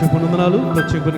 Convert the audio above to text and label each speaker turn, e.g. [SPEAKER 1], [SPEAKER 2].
[SPEAKER 1] ప్రత్యేక వందనాలు. ప్రత్యేక